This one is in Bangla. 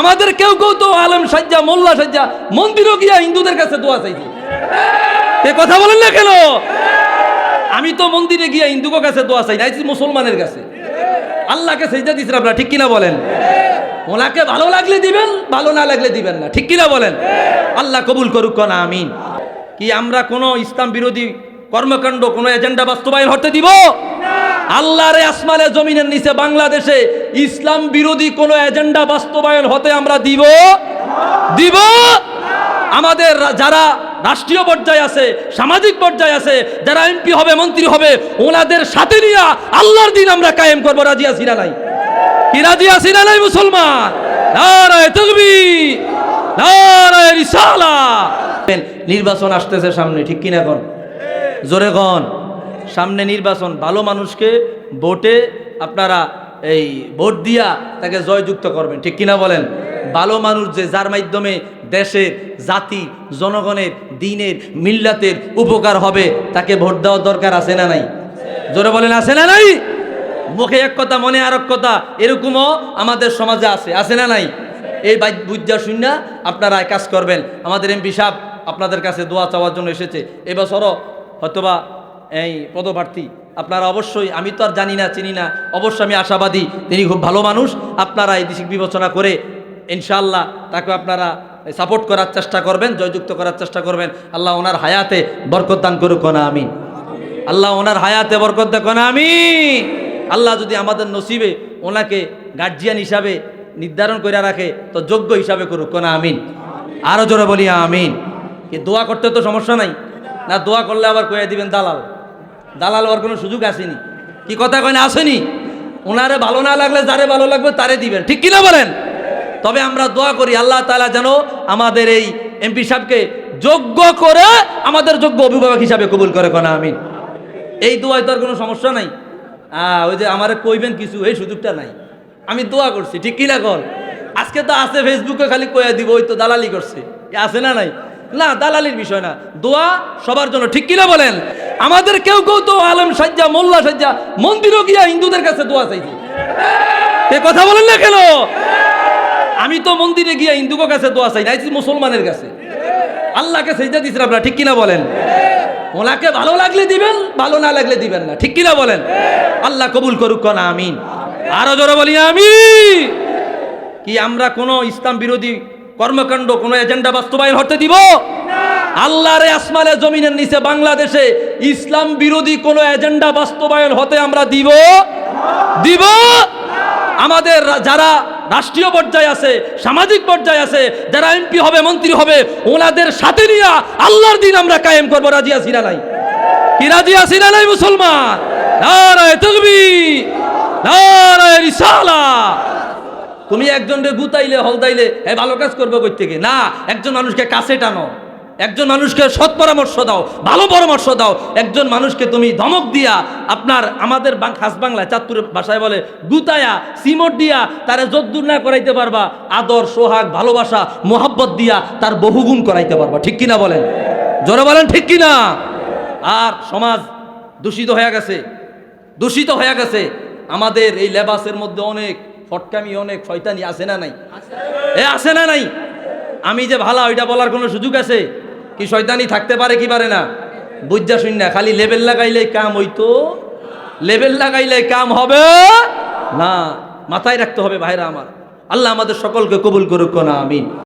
আমাদের কেউ কেউ তো আলম সাজ্জা, মোল্লা সাজ্জা, মন্দিরও গিয়া হিন্দুদের কাছে দোয়া চাইছে। এ কথা বলেন না কেন? আমি তো মন্দিরে গিয়া হিন্দুকে কাছে দোয়া চাই নাই মুসলমানের কাছে। আল্লাহকে সেজদা দিচ্ছেন আপনারা, ঠিক কিনা বলেন? ওনাকে ভালো লাগলে দিবেন, ভালো না লাগলে দিবেন না, ঠিক কিনা বলেন? আল্লাহ কবুল করুক না আমিন। কি আমরা কোনো ইসলাম বিরোধী কর্মকাণ্ড, কোনো এজেন্ডা বাস্তবায়ন হতে দিব? আল্লাহরে আসমানে জমিনের নিচে বাংলাদেশে ইসলাম বিরোধী কোনো এজেন্ডা বাস্তবায়ন হতে আমরা দিব? দিব? আমাদের যারা রাষ্ট্রীয় পর্যায়ে আছে, সামাজিক পর্যায়ে আছে, যারা এমপি হবে, মন্ত্রী হবে, ওনাদের সাথে নিয়ে আল্লাহর দিন আমরা কায়েম করব। রাজি আছি না নাই? কি রাজি আছি না নাই মুসলমান? নির্বাচন আসতেছে সামনে, ঠিক কিনা কোন? জোরে কন। সামনে নির্বাচন, ভালো মানুষকে ভোটে আপনারা এই ভোট দিয়া তাকে জয়যুক্ত করবেন। ঠিক কিনা বলেন? ভালো মানুষ যে যার মাধ্যমে দেশের জাতি, জনগণের, দিনের, মিল্লাতের উপকার হবে, তাকে ভোট দেওয়ার দরকার আছে না নাই? জোরে বলেন, আছে না নাই? মুখে এক কথা, মনে আর এক কথা, এরকমও আমাদের সমাজে আছে আছে না নাই? এই বুঝা শূন্য আপনারা কাজ করবেন। আমাদের এমপি সাহেব আপনাদের কাছে দোয়া চাওয়ার জন্য এসেছে। এবছরও হয়তোবা এই পদপ্রার্থী, আপনারা অবশ্যই, আমি তো আর জানি না, চিনি না, অবশ্যই আমি আশাবাদী, তিনি খুব ভালো মানুষ, আপনারা এই দিক বিবেচনা করে, ইনশাআল্লাহ, তাকে আপনারা সাপোর্ট করার চেষ্টা করবেন, জয়যুক্ত করার চেষ্টা করবেন। আল্লাহ ওনার হায়াতে বরকত দান করুক না আমিন। আল্লাহ ওনার হায়াতে বরকত দেখো না আমি আল্লাহ যদি আমাদের নসিবে ওনাকে গার্জিয়ান হিসাবে নির্ধারণ করে রাখে, তো যোগ্য হিসাবে করুক না আমিন। আরও জোরে বলি, আমিন। কি দোয়া করতে তো সমস্যা নাই? না, দোয়া করলে আবার কয়ে দিবেন দালাল। দালাল হওয়ার কোনো সুযোগ আসেনি। কি কথা কয় না আসেনি? ওনারে ভালো না লাগলে যারে ভালো লাগবে তারে দিবেন। ঠিক কিনা বলেন? তবে আমরা দোয়া করি আল্লাহ তালা যেন আমাদের এই এমপি সাহেবকে যোগ্য করে আমাদের যোগ্য অভিভাবক হিসাবে কবুল করে কোনা আমি এই দোয়ায় তো আর কোনো সমস্যা নাই। আহ, ওই যে আমারে কইবেন কিছু এই সুযোগটা নাই। আমি দোয়া করছি ঠিক কিনা কল? আজকে তো আছে ফেসবুকে খালি কয়ে দিব ওই তো দালালি করছে। আছে না নাই? না দালালির বিষয় না। দোয়া সবার জন্য ঠিক কিনা বলেন? আমাদের কেউ কেউ তো আলম সাজ্জা, মোল্লা সাজ্জা, মন্দিরও গিয়া হিন্দুদের কাছে দোয়া চাইছে। এ কথা বলেন না কেন? আমি তো মন্দিরে গিয়া হিন্দুকে কাছে দোয়া চাই নাই মুসলমানের কাছে। আল্লাহকে সেজদা দিচ্ছেন আপনারা, ঠিক কিনা বলেন? ওনাকে ভালো লাগলে দিবেন, ভালো না লাগলে দিবেন না, ঠিক কিনা বলেন? আল্লাহ কবুল করুক না আমিন। আরও জোরে বলি আমি কি আমরা কোনো ইসলাম বিরোধী কর্মকাণ্ড, কোনো এজেন্ডা বাস্তবায়ন হতে দিব? আল্লাহরে আসমানে জমিনের নিচে বাংলাদেশে ইসলাম বিরোধী কোনো এজেন্ডা বাস্তবায়ন হতে আমরা দিব? দিব? আমাদের যারা রাষ্ট্রীয় পর্যায়ে আছে, সামাজিক পর্যায়ে আছে, যারা এমপি হবে, মন্ত্রী হবে, ওনাদের সাথে নিয়ে আল্লাহর দিন আমরা কায়েম করব। রাজি আছি না নাই? কি রাজি আছি না নাই মুসলমান? নারায় তকবীর, নারায় রিসালা। তুমি একজনকে গুতাইলে, হলদাইলে এ ভালো কাজ করব কই থেকে? না, একজন মানুষকে কাছে টানো। একজন মানুষকে সৎ পরামর্শ দাও, ভালো পরামর্শ দাও। একজন মানুষকে তুমি ধমক দিয়া আপনার আমাদের খাস বাংলায়, চাঁদপুরের ভাষায় বলে, গুতায়া, সিমট দিয়া তারে যদ্দূর না করাইতে পারবা, আদর, সোহাগ, ভালোবাসা, মোহাব্বত দিয়া তার বহুগুণ করাইতে পারবা। ঠিক কিনা বলেন? জোরে বলেন ঠিক কিনা? আর সমাজ দূষিত হয়ে গেছে, দূষিত হয়ে গেছে। আমাদের এই লেবাসের মধ্যে অনেক ফটকামি, অনেক শয়তানি আছে না নাই? এ আছে না নাই? আমি যে ভালো, ওইটা বলার কোনো সুযোগ আছে? কি শয়তানি থাকতে পারে, কি পারে না? বুঝা শুন না, খালি লেবেল লাগাইলে কাম হইতো। লেবেল লাগাইলে কাম হবে? না, মাথায় রাখতে হবে ভাইরা আমার। আল্লাহ আমাদের সকলকে কবুল করুক না, আমিন।